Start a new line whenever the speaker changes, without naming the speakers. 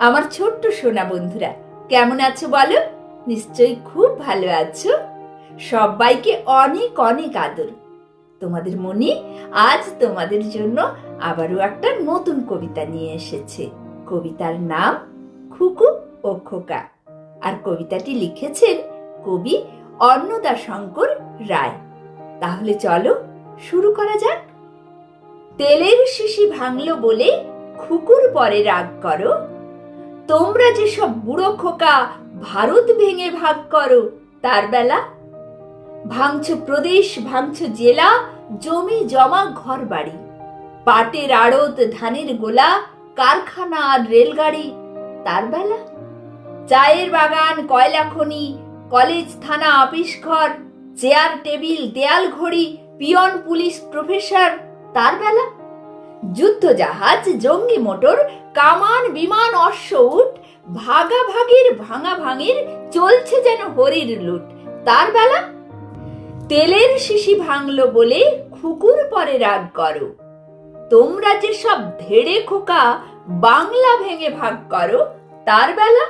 আমার ছোট্ট সোনা বন্ধুরা, কেমন আছো বলো? নিশ্চয়ই খুব ভালো আছো। সবাইকে অনেক অনেক আদর। তোমাদের মনে আজ তোমাদের জন্য আবারও একটা নতুন কবিতা নিয়ে এসেছে। কবিতার নাম খুকু ও খোকা। আর কবিতাটি লিখেছেন কবি অন্নদা শঙ্কর রায়। তাহলে চলো শুরু করা যাক। তেলের শিশি ভাঙল বলে খুকুর পরে রাগ করো তোমরা যেসব বুড়ো খোকা ভারত ভেঙে ভাগ করো, তার বেলা? ভাঙছ প্রদেশ, ভাঙছ জেলা, জমি, জমা ঘর বাড়ি পাটের আড়ত, ধানের গোলা, কারখানা আর রেলগাড়ি, তার বেলা? চায়ের বাগান, কয়লা খনি, কলেজ, থানা, অফিস ঘর, চেয়ার, টেবিল, দেয়াল ঘড়ি, পিয়ন, পুলিশ, প্রফেসর, তার বেলা? যুদ্ধ জাহাজ জঙ্গি মোটর, কামান, বিমান, অশ্ব উট ভাগাভাগির ভাঙা ভাঙির চলছে যেন হরির লুট। তার বেলা তেলের শিশি ভাঙলো বলে খুকুর পরে রাগ করো। তোমরা যে সব ধেড়ে খোকা বাংলা ভেঙে ভাগ করো, তার বেলা